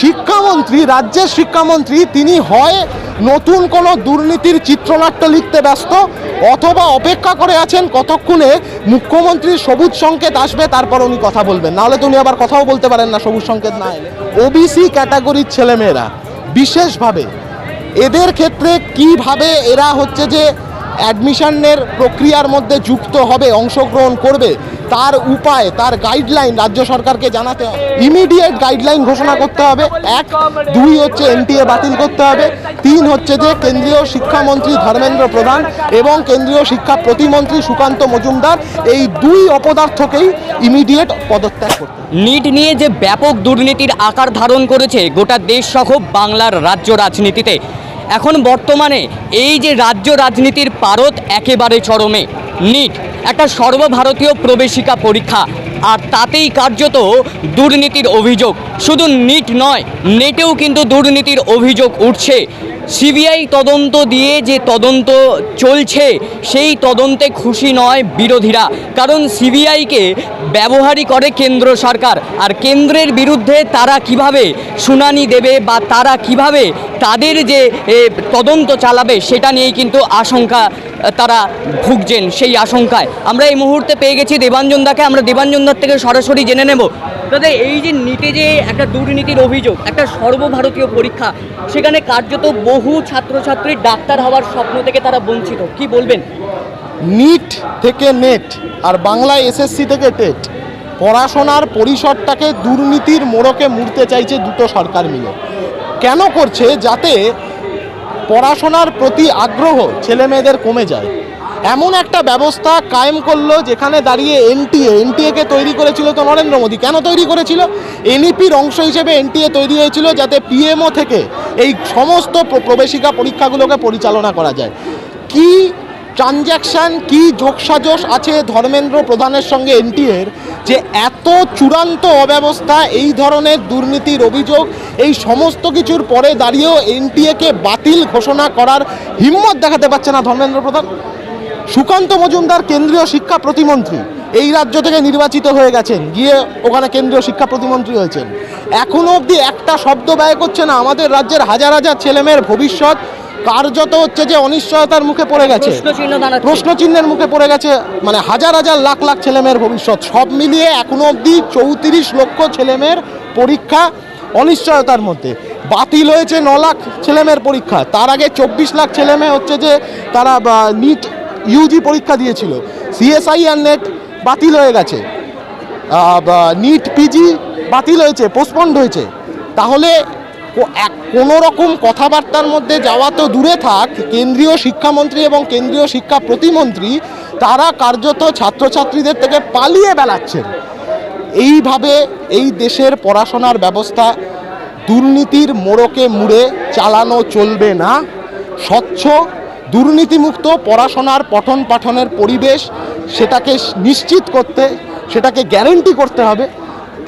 শিক্ষামন্ত্রী, রাজ্যের শিক্ষামন্ত্রী, তিনি হয় নতুন কোনো দুর্নীতির চিত্রনাট্য লিখতে ব্যস্ত অথবা অপেক্ষা করে আছেন কতক্ষণে মুখ্যমন্ত্রীর সবুজ সংকেত আসবে, তারপর উনি কথা বলবেন। নাহলে তো উনি আবার কথাও বলতে পারেন না, সবুজ সংকেত না এলে। ওবিসি ক্যাটাগরির ছেলেমেয়েরা, বিশেষভাবে এদের ক্ষেত্রে কীভাবে এরা হচ্ছে যে অ্যাডমিশনের প্রক্রিয়ার মধ্যে যুক্ত হবে, অংশগ্রহণ করবে তার উপায়, তার গাইডলাইন রাজ্য সরকারকে জানাতে হবে। ইমিডিয়েট গাইডলাইন ঘোষণা করতে হবে। এক, দুই হচ্ছে এনটিএ বাতিল করতে হবে। তিন হচ্ছে যে কেন্দ্রীয় শিক্ষামন্ত্রী ধর্মেন্দ্র প্রধান এবং কেন্দ্রীয় শিক্ষা প্রতিমন্ত্রী সুকান্ত মজুমদার এই দুই অপদার্থকেই ইমিডিয়েট পদত্যাগ করতে। নিট নিয়ে যে ব্যাপক দুর্নীতির আকার ধারণ করেছে গোটা দেশ সহ বাংলার রাজ্য রাজনীতিতে। এখন বর্তমানে এই যে রাজ্য রাজনীতির পারদ একেবারে চরমে। নিট একটা সর্বভারতীয় প্রবেশিকা পরীক্ষা। আর তাতেই কার্যত দুর্নীতির অভিযোগ। শুধু নিট নয় নেটেও কিন্তু দুর্নীতির অভিযোগ উঠছে। সিবিআই তদন্ত দিয়ে যে তদন্ত চলছে, সেই তদন্তে খুশি নয় বিরোধীরা। কারণ সিবিআইকে ব্যবহারই করে কেন্দ্র সরকার। আর কেন্দ্রের বিরুদ্ধে তারা কীভাবে শুনানি দেবে বা তারা কীভাবে তাদের যে তদন্ত চালাবে সেটা নিয়েই কিন্তু আশঙ্কা তারা ভুগছেন সেই আশঙ্কায়। আমরা এই মুহূর্তে পেয়ে গেছি দেবাঞ্জন দাকে আমরা দেবাঞ্জন দার থেকে সরাসরি জেনে নেব। দাদা, এই যে নিটে যে একটা দুর্নীতির অভিযোগ, একটা সর্বভারতীয় পরীক্ষা, সেখানে কার্যত বহু ছাত্রছাত্রী ডাক্তার হওয়ার স্বপ্ন থেকে তারা বঞ্চিত। কি বলবেন? নিট থেকে নেট আর বাংলা এসএসসি থেকে টেট। পড়াশোনার পরিসরটাকে দুর্নীতির মোড়কে মুড়তে চাইছে দুটো সরকার মিলে। কেন করছে? যাতে পড়াশোনার প্রতি আগ্রহ ছেলে মেয়েদের কমে যায়। এমন একটা ব্যবস্থা কায়েম করল যেখানে দাঁড়িয়ে এনটিএ, এনটিএকে তৈরি করেছিল তো নরেন্দ্র মোদী। কেন তৈরি করেছিল? এনইপির অংশ হিসেবে এনটিএ তৈরি হয়েছিল যাতে পিএমও থেকে এই সমস্ত প্রবেশিকা পরীক্ষাগুলোকে পরিচালনা করা যায়। কি ট্রানজ্যাকশান, কি যোগসাজশ আছে ধর্মেন্দ্র প্রধানের সঙ্গে এনটিএর? যে এত চূড়ান্ত অব্যবস্থা, এই ধরনের দুর্নীতির অভিযোগ, এই সমস্ত কিছুর পরে দাঁড়িয়েও এনটিএকে বাতিল ঘোষণা করার হিম্মত দেখাতে পারছে না ধর্মেন্দ্র প্রধান। সুকান্ত মজুমদার কেন্দ্রীয় শিক্ষা প্রতিমন্ত্রী, এই রাজ্য থেকে নির্বাচিত হয়ে গেছেন, গিয়ে ওখানে কেন্দ্রীয় শিক্ষা প্রতিমন্ত্রী হয়েছেন। এখনও অবধি একটা শব্দ ব্যয় করছে না আমাদের রাজ্যের হাজার হাজার ছেলেমেয়ের ভবিষ্যৎ কার্যত হচ্ছে যে অনিশ্চয়তার মুখে পড়ে গেছে। প্রশ্ন চিহ্নের মুখে পড়ে গেছে। মানে হাজার হাজার লাখ লাখ ছেলেমেয়ের ভবিষ্যৎ। সব মিলিয়ে এখনও অবধি চৌত্রিশ লক্ষ ছেলেমেয়ের পরীক্ষা অনিশ্চয়তার মধ্যে। বাতিল হয়েছে ন লাখ ছেলেমেয়ের পরীক্ষা। তার আগে চব্বিশ লাখ ছেলেমেয়ে হচ্ছে যে তারা নিট ইউজি পরীক্ষা দিয়েছিল। সিএসআই আর নেট বাতিল হয়ে গেছে। নিট পিজি বাতিল হয়েছে পোস্টপন্ড হয়েছে। তাহলে কোনো রকম কথাবার্তার মধ্যে যাওয়া তো দূরে থাক, কেন্দ্রীয় শিক্ষামন্ত্রী এবং কেন্দ্রীয় শিক্ষা প্রতিমন্ত্রী, তারা কার্যত ছাত্রছাত্রীদের থেকে পালিয়ে বেড়াচ্ছেন। এইভাবে এই দেশের পড়াশোনার ব্যবস্থা দুর্নীতির মোড়কে মুড়ে চালানো চলবে না। স্বচ্ছ, দুর্নীতিমুক্ত পড়াশোনার পঠন পাঠনের পরিবেশ সেটাকে নিশ্চিত করতে, সেটাকে গ্যারেন্টি করতে হবে।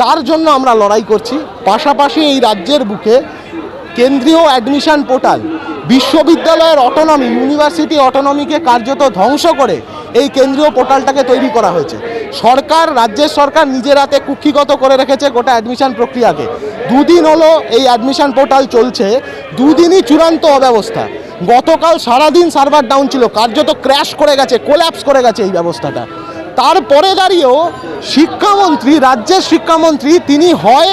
তার জন্য আমরা লড়াই করছি। পাশাপাশি এই রাজ্যের বুকে কেন্দ্রীয় অ্যাডমিশন পোর্টাল বিশ্ববিদ্যালয়ের অটোনমি ইউনিভার্সিটি অটোনমিকে কার্যত ধ্বংস করে এই কেন্দ্রীয় পোর্টালটাকে তৈরি করা হয়েছে। সরকার, রাজ্যের সরকার নিজের হাতে কুক্ষিগত করে রেখেছে গোটা অ্যাডমিশন প্রক্রিয়াকে। দুদিন হলো এই অ্যাডমিশন পোর্টাল চলছে, দুদিনই চূড়ান্ত অব্যবস্থা। গতকাল সারাদিন সার্ভার ডাউন ছিল, কার্যত ক্র্যাশ করে গেছে কোল্যাপস করে গেছে এই ব্যবস্থাটা। তারপরে দাঁড়িয়েও শিক্ষামন্ত্রী, রাজ্যের শিক্ষামন্ত্রী তিনি হয়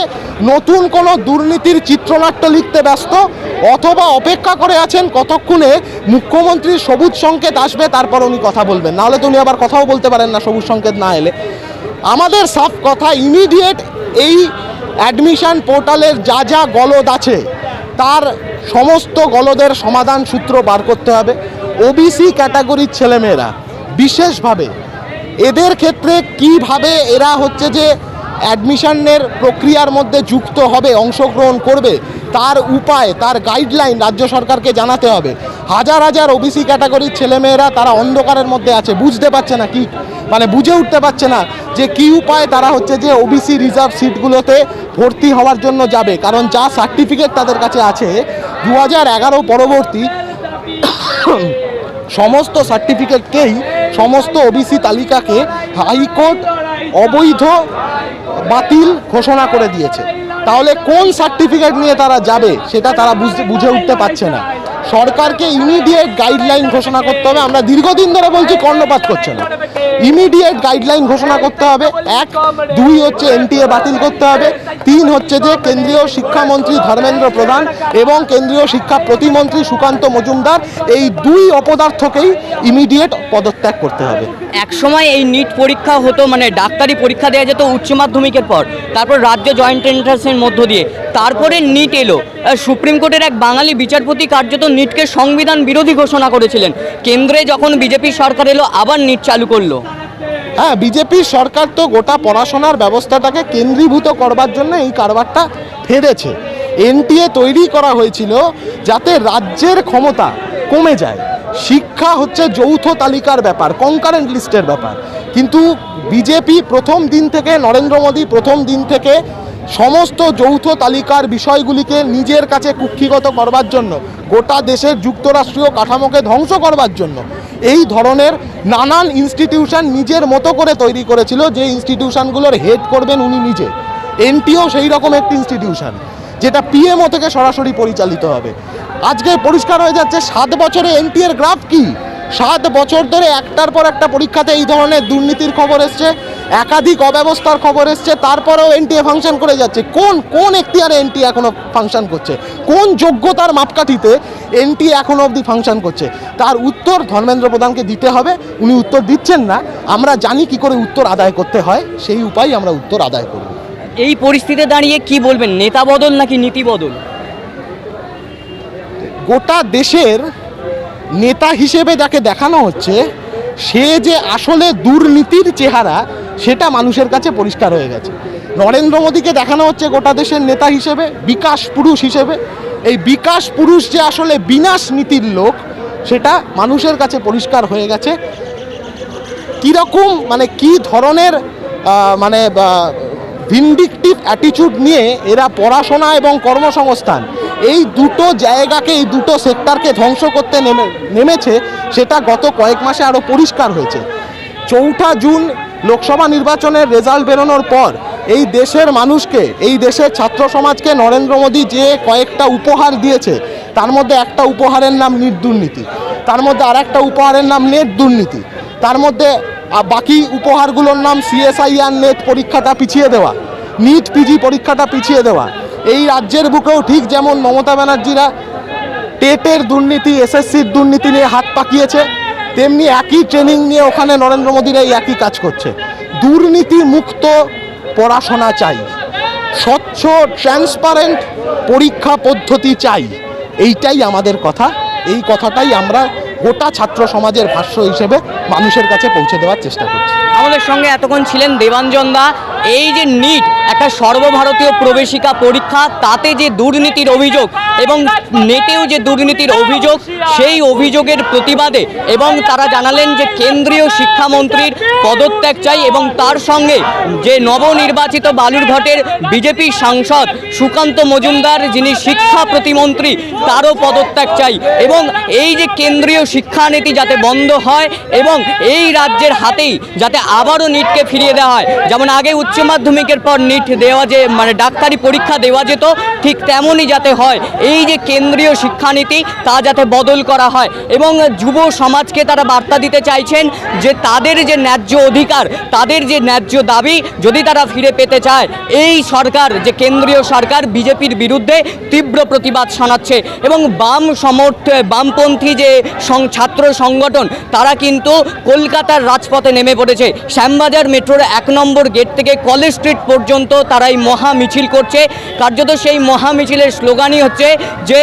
নতুন কোনো দুর্নীতির চিত্রনাট্য লিখতে ব্যস্ত অথবা অপেক্ষা করে আছেন কতক্ষণে মুখ্যমন্ত্রীর সবুজ সংকেত আসবে তারপর উনি কথা বলবেন। নাহলে তো উনি আবার কথাও বলতে পারেন না সবুজ সংকেত না এলে। আমাদের সাফ কথা ইমিডিয়েট এই অ্যাডমিশন পোর্টালের যা যা গলদ আছে, তার সমস্ত গলদের সমাধান সূত্র বার করতে হবে। ওবিসি ক্যাটাগরির ছেলেমেয়েরা, বিশেষভাবে এদের ক্ষেত্রে কীভাবে এরা হচ্ছে যে অ্যাডমিশনের প্রক্রিয়ার মধ্যে যুক্ত হবে, অংশগ্রহণ করবে, তার উপায়, তার গাইডলাইন রাজ্য সরকারকে জানাতে হবে। হাজার হাজার ওবিসি ক্যাটাগরির ছেলেমেয়েরা তারা অন্ধকারের মধ্যে আছে, বুঝতে পারছে না কি মানে বুঝে উঠতে পারছে না যে কি উপায় তারা হচ্ছে যে ওবিসি রিজার্ভ সিটগুলোতে ভর্তি হওয়ার জন্য যাবে। কারণ যা সার্টিফিকেট তাদের কাছে আছে দু হাজার এগারো পরবর্তী সমস্ত সার্টিফিকেটকেই সমস্ত ওবিসি তালিকাকে হাইকোর্ট অবৈধ বাতিল ঘোষণা করে দিয়েছে। তাহলে কোন সার্টিফিকেট নিয়ে তারা যাবে, সেটা তারা বুঝে উঠতে পারছে না। সরকারকে ইমিডিয়েট গাইডলাইন ঘোষণা করতে হবে। আমরা দীর্ঘদিন ধরে বলছি কর্ণপাত করছে না। ইমিডিয়েট গাইডলাইন ঘোষণা করতে হবে। এক, দুই হচ্ছে এনটিএ বাতিল করতে হবে। তিন হচ্ছে যে কেন্দ্রীয় শিক্ষামন্ত্রী ধর্মেন্দ্র প্রধান এবং কেন্দ্রীয় শিক্ষা প্রতিমন্ত্রী সুকান্ত মজুমদার, এই দুই অপদার্থকেই ইমিডিয়েট পদত্যাগ করতে হবে। এক সময় এই নিট পরীক্ষা হতো মানে ডাক্তারি পরীক্ষা দেওয়া যেত উচ্চ মাধ্যমিকের পর, তারপর রাজ্য জয়েন্ট এন্ট্রান্সের মধ্য দিয়ে। তারপরে নিট এলো। সুপ্রিম কোর্টের এক বাঙালি বিচারপতি কার্যত নিটকে সংবিধান বিরোধী ঘোষণা করেছিলেন। কেন্দ্রে যখন বিজেপি সরকার এলো, আবার নিট চালু করল। হ্যাঁ বিজেপির সরকার তো গোটা পড়াশোনার ব্যবস্থাটাকে কেন্দ্রীভূত করবার জন্য এই কারবারটা ফেলেছে এনটিএ তৈরি করা হয়েছিল যাতে রাজ্যের ক্ষমতা কমে যায়। শিক্ষা হচ্ছে যৌথ তালিকার ব্যাপার কনকারেন্ট লিস্টের ব্যাপার। কিন্তু বিজেপি প্রথম দিন থেকে, নরেন্দ্র মোদী প্রথম দিন থেকে সমস্ত যৌথ তালিকার বিষয়গুলিকে নিজের কাছে কুক্ষিগত করবার জন্য, গোটা দেশের যুক্তরাষ্ট্রীয় কাঠামোকে ধ্বংস করবার জন্য। এই ধরনের নানান ইনস্টিটিউশন নিজের মতো করে তৈরি করেছিল যে ইনস্টিটিউশনগুলোর হেড করবেন উনি নিজে। এনটিও সেই রকম একটি ইনস্টিটিউশন যেটা পিএমও থেকে সরাসরি পরিচালিত হবে। আজকে পরিষ্কার হয়ে যাচ্ছে, সাত বছরে এনটিএর গ্রাফ কি? সাত বছর ধরে একটার পর একটা পরীক্ষাতে এই ধরনের দুর্নীতির খবর এসছে। একাধিক অব্যবস্থার খবর এসছে তারপরেও এনটিএ ফাংশন করে যাচ্ছে। কোন কোন এখতিয়ারে এনটি এখনও ফাংশন করছে? কোন যোগ্যতার মাপকাঠিতে এনটি এখনও অবধি ফাংশন করছে? তার উত্তর ধর্মেন্দ্র প্রধানকে দিতে হবে উনি উত্তর দিচ্ছেন না। আমরা জানি কি করে উত্তর আদায় করতে হয় সেই উপায় আমরা উত্তর আদায় করব। এই পরিস্থিতিতে দাঁড়িয়ে কি বলবেন? নেতা বদল নাকি নীতি বদল? গোটা দেশের নেতা হিসেবে যাকে দেখানো হচ্ছে সে যে আসলে দুর্নীতির চেহারা সেটা মানুষের কাছে পরিষ্কার হয়ে গেছে। নরেন্দ্র মোদীকে দেখানো হচ্ছে গোটা দেশের নেতা হিসেবে, বিকাশ পুরুষ হিসেবে। এই বিকাশ পুরুষ যে আসলে বিনাশ নীতির লোক, সেটা মানুষের কাছে পরিষ্কার হয়ে গেছে। কীরকম মানে কি ধরনের মানে ভিন্ডিকটিভ অ্যাটিটিউড নিয়ে এরা পড়াশোনা এবং কর্মসংস্থান, এই দুটো জায়গাকে, এই দুটো সেক্টরকে ধ্বংস করতে নেমে, নেমেছে, সেটা গত কয়েক মাসে আরও পরিষ্কার হয়েছে। চৌঠা জুন লোকসভা নির্বাচনের রেজাল্ট বেরোনোর পর এই দেশের মানুষকে, এই দেশের ছাত্র সমাজকে নরেন্দ্র মোদী যে কয়েকটা উপহার দিয়েছে, তার মধ্যে একটা উপহারের নাম নিট দুর্নীতি, তার মধ্যে আর একটা উপহারের নাম নেট দুর্নীতি, তার মধ্যে বাকি উপহারগুলোর নাম সিএসআইআর নেট পরীক্ষাটা পিছিয়ে দেওয়া, নিট পিজি পরীক্ষাটা পিছিয়ে দেওয়া। এই রাজ্যের বুকেও ঠিক যেমন মমতা ব্যানার্জিরা টেটের দুর্নীতি, এসএসসির দুর্নীতি নিয়ে হাত পাকিয়েছে তেমনি একই ট্রেনিং নিয়ে ওখানে নরেন্দ্র মোদীরা এই একই কাজ করছে। দুর্নীতি মুক্ত পড়াশোনা চাই। স্বচ্ছ ট্রান্সপারেন্ট পরীক্ষা পদ্ধতি চাই। এইটাই আমাদের কথা। এই কথাটাই আমরা গোটা ছাত্র সমাজের ভাষ্য হিসেবে মানুষের কাছে পৌঁছে দেওয়ার চেষ্টা করছি। আমাদের সঙ্গে এতক্ষণ ছিলেন দেবাঞ্জন দা এই যে নিট, একটা সর্বভারতীয় প্রবেশিকা পরীক্ষা, তাতে যে দুর্নীতির অভিযোগ এবং নেটেও যে দুর্নীতির অভিযোগ, সেই অভিযোগের প্রতিবাদে এবং তারা জানালেন যে কেন্দ্রীয় শিক্ষামন্ত্রীর পদত্যাগ চাই এবং তার সঙ্গে যে নবনির্বাচিত বালুরঘাটের বিজেপি সাংসদ সুকান্ত মজুমদার, যিনি শিক্ষা প্রতিমন্ত্রী, তারও পদত্যাগ চাই এবং এই যে কেন্দ্রীয় শিক্ষানীতি যাতে বন্ধ হয় এবং এই রাজ্যের হাতেই যাতে আবারও নিটকে ফিরিয়ে দেওয়া হয়। যেমন আগে উচ্চ মাধ্যমিকের পর নিট দেওয়া যে মানে ডাক্তারি পরীক্ষা দেওয়া যেত, ঠিক তেমনই যাতে হয়। এই যে কেন্দ্রীয় শিক্ষানীতি, তা যাতে বদল করা হয়। এবং যুব সমাজকে তারা বার্তা দিতে চাইছেন যে, তাদের যে ন্যায্য অধিকার, তাদের যে ন্যায্য দাবি, যদি তারা ফিরে পেতে চায়, এই সরকার, যে কেন্দ্রীয় সরকার, বিজেপির বিরুদ্ধে তীব্র প্রতিবাদ শোনাচ্ছে। এবং বাম সমর্থ, বামপন্থী যে ছাত্র সংগঠন, তারা কিন্তু কলকাতার রাজপথে নেমে পড়েছে। শ্যামবাজার মেট্রোর এক নম্বর গেট থেকে কলেজ স্ট্রিট পর্যন্ত তারা এই মহা মিছিল করছে। কার্যত সেই মহা মিছিলের স্লোগানই হচ্ছে যে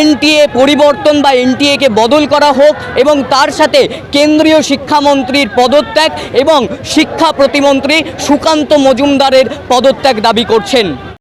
এনটিএ পরিবর্তন বা এনটিএকে বদল করা হোক এবং তার সাথে কেন্দ্রীয় শিক্ষামন্ত্রীর পদত্যাগ এবং শিক্ষা প্রতিমন্ত্রী সুকান্ত মজুমদারের পদত্যাগ দাবি করছেন।